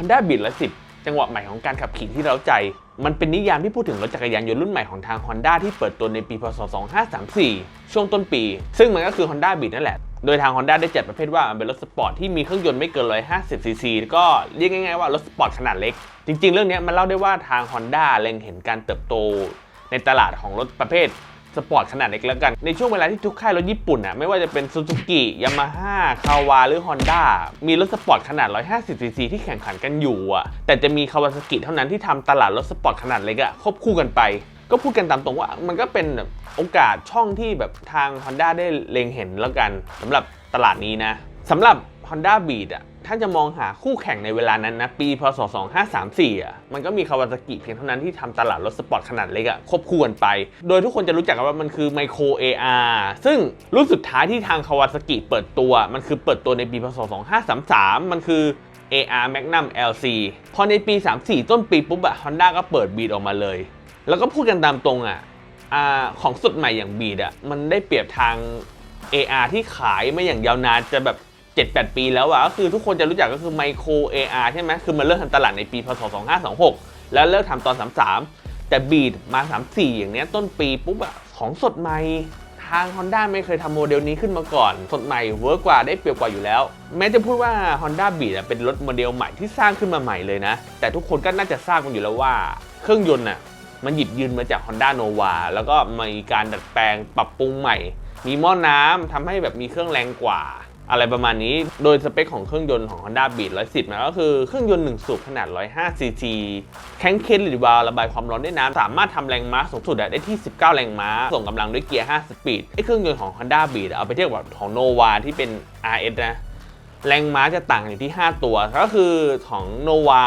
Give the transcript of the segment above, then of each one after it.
Honda Beat ละ10 จังหวะใหม่ของการขับขี่ที่เราใจ มันเป็นนิยามที่พูดถึงรถจักรยานยนต์รุ่นใหม่ของทาง Honda ที่เปิดตัวในปี พศ 2534 ช่วงต้นปี ซึ่งมันก็คือ Honda Beat นั่นแหละ โดยทาง Honda ได้จัดประเภทว่ามันเป็นรถสปอร์ตที่มีเครื่องยนต์ไม่เกิน 150 ซีซีก็เรียกง่ายๆว่ารถสปอร์ตขนาดเล็ก จริง ๆ เรื่องนี้มันเล่าได้ว่าทาง Honda เล็งเห็นการเติบโตในตลาดของรถประเภท สปอร์ตขนาดเล็กแล้วกัน ในช่วงเวลาที่ทุกค่ายรถญี่ปุ่นอะไม่ว่าจะเป็นซูซูกิยามาฮ่าคาวาหรือ Honda มีรถสปอร์ตขนาด 150ซีซีที่แข่งขันกันอยู่อะ แต่จะมีคาวาซากิเท่านั้นที่ทำตลาดรถสปอร์ตขนาดเล็กอะควบคู่กันไป ก็พูดกันตามตรงว่ามันก็เป็นโอกาสช่องที่แบบทาง Honda ได้เล็งเห็นแล้วกันสำหรับตลาดนี้นะสำหรับ Honda Beat อะ ถ้าจะมองหาคู่แข่งในเวลานั้นนะ ปีพศ 2534 อะ มันก็มีคาวาซากิเพียงเท่านั้นที่ทำตลาดรถสปอร์ตขนาดเล็กอะควบคู่กันไป โดยทุกคนจะรู้จักกันว่ามันคือไมโคร AR ซึ่งรุ่นสุดท้ายที่ทางคาวาซากิเปิดตัว มันคือเปิดตัวในปีพศ 2533 มันคือ AR Magnum LC พอในปี 34 ต้นปีปุ๊บอะ Honda ก็เปิดบีดออกมาเลย แล้วก็พูดกันตามตรงอะอของสุดใหม่อย่างบีดอะมันได้เปรียบทาง AR ที่ขายมาอย่างยาวนานจะแบบ 7-8 ปีแล้วอะก็คือทุกคนจะรู้จักก็คือไมโคร AR ใช่ไหมคือมันเริ่มทำตลาดในปีพศ 2526 แล้วเลิกทำตอน 33 แต่บีดมา 34 อย่างเนี้ยต้นปีปุ๊บอะของสดใหม่ทาง Honda ไม่เคยทำโมเดลนี้ขึ้นมาก่อน สดใหม่เวิร์กกว่าได้เปรียบกว่าอยู่แล้ว แม้จะพูดว่า Honda Beat อะเป็นรถโมเดลใหม่ที่สร้างขึ้นมาใหม่เลยนะ แต่ทุกคนก็น่าจะทราบกันอยู่แล้วว่า เครื่องยนต์น่ะมันหยิบยืนมาจาก Honda Nova แล้วก็มีการดัดแปลงปรับปรุงใหม่ มีหม้อน้ำทำให้แบบมีเครื่องแรงกว่า อะไรประมาณนี้ โดยสเปคของเครื่องยนต์ของ Honda Beat 110 นะก็คือเครื่องยนต์ 1 สูบขนาด 105 cc แข็งเคนหรือวาล์วระบายความร้อนได้น้ำสามารถทำแรงม้าสูงสุดได้ที่ 19 แรงม้า ส่งกำลังด้วยเกียร์ 5 สปีดไอ้เครื่องยนต์ของ Honda Beat เอาไปเทียบกับของ Nova ที่เป็น RS นะแรงม้าจะต่างอยู่ที่ 5 ตัว ก็คือของ Nova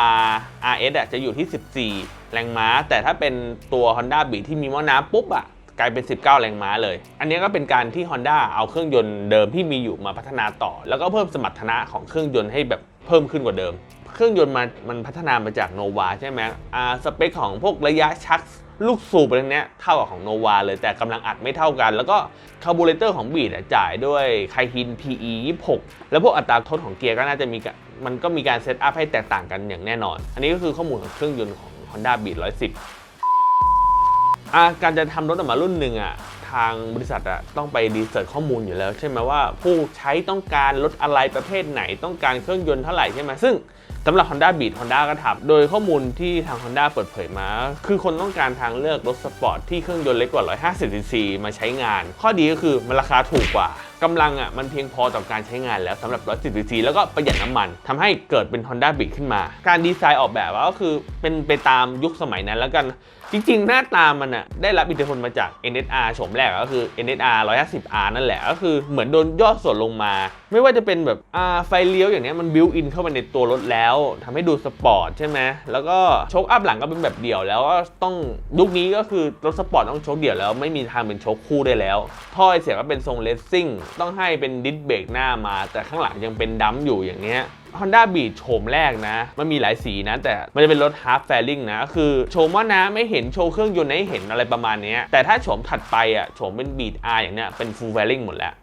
RS อะจะอยู่ที่ 14 แรงม้า แต่ถ้าเป็นตัว Honda Beat ที่มีหม้อน้ำปุ๊บอะ กลายเป็น 19 แรงม้าเลย อันนี้ก็เป็นการที่ Honda เอาเครื่องยนต์เดิมที่มีอยู่มาพัฒนาต่อ แล้วก็เพิ่มสมรรถนะของเครื่องยนต์ให้แบบเพิ่มขึ้นกว่าเดิม เครื่องยนต์มันมันพัฒนามาจาก Nova ใช่ไหมอ่าสเปคของพวกระยะชักลูกสูบอะไรเนี้ยเท่ากับของโนวาเลยแต่กำลังอัดไม่เท่ากัน แล้วก็คาร์บูเรเตอร์ของบีดอะจ่ายด้วยไคฮิน PE 26 แล้วพวกอัตราทดของเกียร์ก็น่าจะมีมันก็มีการเซตอัพให้แตกต่างกันอย่างแน่นอน อันนี้ก็คือข้อมูลของเครื่องยนต์ของ Honda Beat 110 อะการจะทำรถออกมารุ่นหนึ่งอะทางบริษัทอะต้องไปดีเสิร์ชข้อมูลอยู่แล้ว ใช่ไหมว่าผู้ใช้ต้องการรถอะไรประเภทไหนต้องการเครื่องยนต์เท่าไหร่ใช่ไหมซึ่ง สำหรับ Honda Beat Honda ก็ทำโดยข้อมูลที่ทาง Honda เปิดเผยมา คือคนต้องการทางเลือกรถสปอร์ตที่เครื่องยนต์เล็กกว่า 150 cc มาใช้งาน ข้อดีก็คือมันราคาถูกกว่ากำลังอะมันเพียงพอต่อการใช้งานแล้วสำหรับ110 cc แล้วก็ประหยัดน้ำมันทำให้เกิดเป็น Honda Beat ขึ้นมา การดีไซน์ออกแบบก็คือเป็นไปตามยุคสมัยนั้นแล้วกันจริงๆ หน้าตามันอะได้รับอิทธิพลมาจาก NSR โฉมแรกก็คือ NSR 150R นั่นแหละ ก็คือเหมือนโดนย่อส่วนลงมา ไม่ว่าจะเป็นแบบอาไฟเลี้ยวอย่างเนี้ยมันบิวอินเข้ามาในตัวรถแล้วทำให้ดูสปอร์ตใช่ไหมแล้วก็โชคอัพหลังก็เป็นแบบเดี่ยว แล้วก็ต้องยุคนี้ก็คือรถสปอร์ตต้องโชคเดี่ยวแล้วไม่มีทางเป็นโชคคู่ได้แล้วท่อไอเสียก็เป็นทรงเลสซิ่งต้องให้เป็นดิสเบรกหน้ามา แต่ข้างหลังยังเป็นดัมอยู่อย่างเนี้ย Honda Beat โฉมแรกนะ มันมีหลายสีนะ แต่มันจะเป็นรถ Half Fairing นะ คือโฉมว่านะไม่เห็นโชว์เครื่องยนต์ให้เห็นอะไรประมาณเนี้ยแต่ถ้าโฉมถัดไปอะโฉมเป็น Beat R อย่างเนี้ยเป็น Full Fairing หมดแล้ว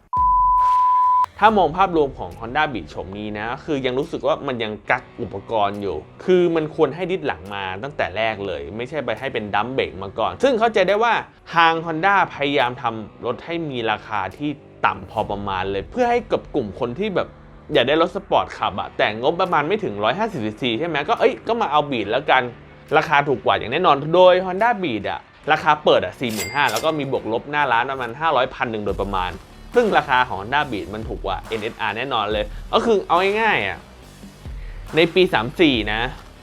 ถ้ามองภาพรวมของ Honda Beat โฉมนี้นะ คือยังรู้สึกว่ามันยังกักอุปกรณ์อยู่ คือมันควรให้ดิสหลังมาตั้งแต่แรกเลย ไม่ใช่ไปให้เป็นดัมเบรกมาก่อน ซึ่งเข้าใจได้ว่าทาง Honda พยายามทำรถให้มีราคาที่ต่ำพอประมาณเลย เพื่อให้กับกลุ่มคนที่แบบอยากได้รถสปอร์ตขับอะแต่งบประมาณไม่ถึง 150 cc ใช่ไหมก็เอ้ยก็มาเอาบีดแล้วกัน ราคาถูกกว่าอย่างแน่นอน โดย Honda Beat อะราคาเปิดอะ45,000แล้วก็มีบวกลบหน้าร้านประมาณ500พันหนึ่งโดยประมาณ ซึ่งราคาของ Honda Beat มันถูกกว่า NSR แน่นอนเลย ก็คือเอาง่ายๆอะในปี 34 นะ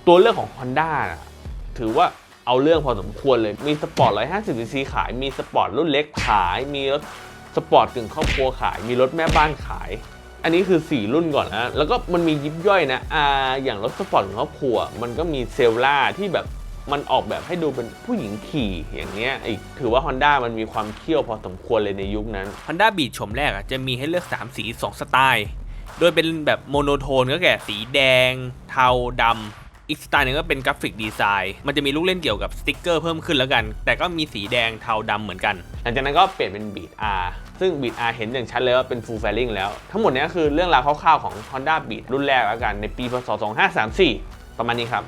ตัวเลือกของ Honda นะถือว่าเอาเรื่องพอสมควรเลย มีสปอร์ต 150 cc ขาย มีสปอร์ตรุ่นเล็กขาย มีรถสปอร์ตกึ่งครอบครัวขาย มีรถแม่บ้านขาย อันนี้คือ 4 รุ่นก่อนนะ แล้วก็มันมียิบย่อยนะอ่าอย่างรถสปอร์ตของครอบครัว มันก็มีเซลล่าที่แบบ มันออกแบบให้ดูเป็นผู้หญิงขี่อย่างเงี้ยอีกถือว่า Honda มันมีความเขี้ยวพอสมควรเลยในยุคนั้น Honda Beat ชมแรกอะจะมีให้เลือก 3 สี 2 สไตล์ โดยเป็นแบบโมโนโทนก็แก่สีแดง เทาดำอีกสไตล์หนึงก็เป็นกราฟิกดีไซน์ มันจะมีลูกเล่นเกี่ยวกับสติกเกอร์เพิ่มขึ้นแล้วกัน แต่ก็มีสีแดงเทาดำเหมือนกัน หลังจากนั้นก็เปลี่ยนเป็น Beat R ซึ่ง Beat R เห็นอย่างชัดเลยว่าเป็น Full Fairing แล้ว ทั้งหมดเนี้คือเรื่องราวคร่าวๆของ Honda Beat รุ่นแรกแล้วกันในปีพศ2534 ประมาณนี้ครับ